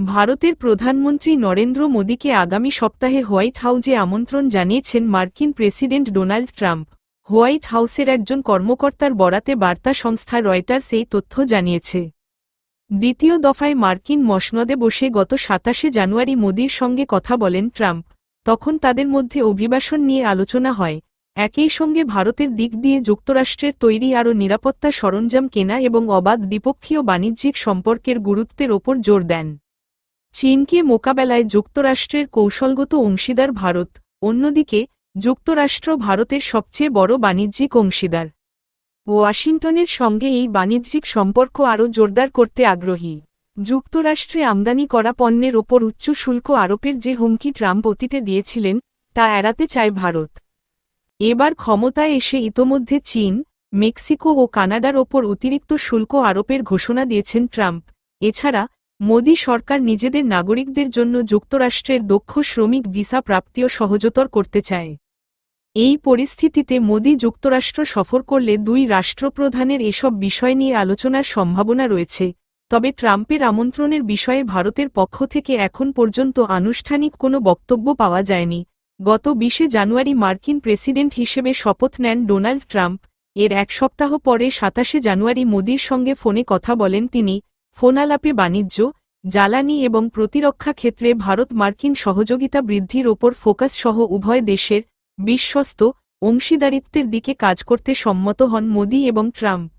ভারতের প্রধানমন্ত্রী নরেন্দ্র মোদীকে আগামী সপ্তাহে হোয়াইট হাউজে আমন্ত্রণ জানিয়েছেন মার্কিন প্রেসিডেন্ট ডোনাল্ড ট্রাম্প। হোয়াইট হাউসের একজন কর্মকর্তার বরাতে বার্তা সংস্থা রয়টার্স এই তথ্য জানিয়েছে। দ্বিতীয় দফায় মার্কিন মসনদে বসে গত সাতাশে জানুয়ারি মোদীর সঙ্গে কথা বলেন ট্রাম্প। তখন তাদের মধ্যে অভিবাসন নিয়ে আলোচনা হয়। একই সঙ্গে ভারতের দিক দিয়ে যুক্তরাষ্ট্রের তৈরি আরও নিরাপত্তা সরঞ্জাম কেনা এবং অবাধ দ্বিপক্ষীয় বাণিজ্যিক সম্পর্কের গুরুত্বের ওপর জোর দেন। চীনকে মোকাবেলায় যুক্তরাষ্ট্রের কৌশলগত অংশীদার ভারত, অন্যদিকে যুক্তরাষ্ট্র ভারতের সবচেয়ে বড় বাণিজ্যিক অংশীদার। ওয়াশিংটনের সঙ্গে এই বাণিজ্যিক সম্পর্ক আরও জোরদার করতে আগ্রহী। যুক্তরাষ্ট্রে আমদানি করা পণ্যের ওপর উচ্চ শুল্ক আরোপের যে হুমকি ট্রাম্প অতীতে দিয়েছিলেন, তা এড়াতে চায় ভারত। এবার ক্ষমতায় এসে ইতোমধ্যে চীন, মেক্সিকো ও কানাডার ওপর অতিরিক্ত শুল্ক আরোপের ঘোষণা দিয়েছেন ট্রাম্প। এছাড়া মোদী সরকার নিজেদের নাগরিকদের জন্য যুক্তরাষ্ট্রের দক্ষ শ্রমিক ভিসা প্রাপ্তিও সহজতর করতে চায়। এই পরিস্থিতিতে মোদী যুক্তরাষ্ট্র সফর করলে দুই রাষ্ট্রপ্রধানের এসব বিষয় নিয়ে আলোচনার সম্ভাবনা রয়েছে, তবে ট্রাম্পের আমন্ত্রণের বিষয়ে ভারতের পক্ষ থেকে এখন পর্যন্ত আনুষ্ঠানিক কোনো বক্তব্য পাওয়া যায়নি। গত বিশে জানুয়ারি মার্কিন প্রেসিডেন্ট হিসেবে শপথ নেন ডোনাল্ড ট্রাম্প। এর এক সপ্তাহ পরে সাতাশে জানুয়ারি মোদীর সঙ্গে ফোনে কথা বলেন তিনি ফোনালাপে বাণিজ্য, জ্বালানি এবং প্রতিরক্ষা ক্ষেত্রে ভারত মার্কিন সহযোগিতা বৃদ্ধির ওপর ফোকাস সহ উভয় দেশের বিশ্বস্ত অংশীদারিত্বের দিকে কাজ করতে সম্মত হন মোদি এবং ট্রাম্প।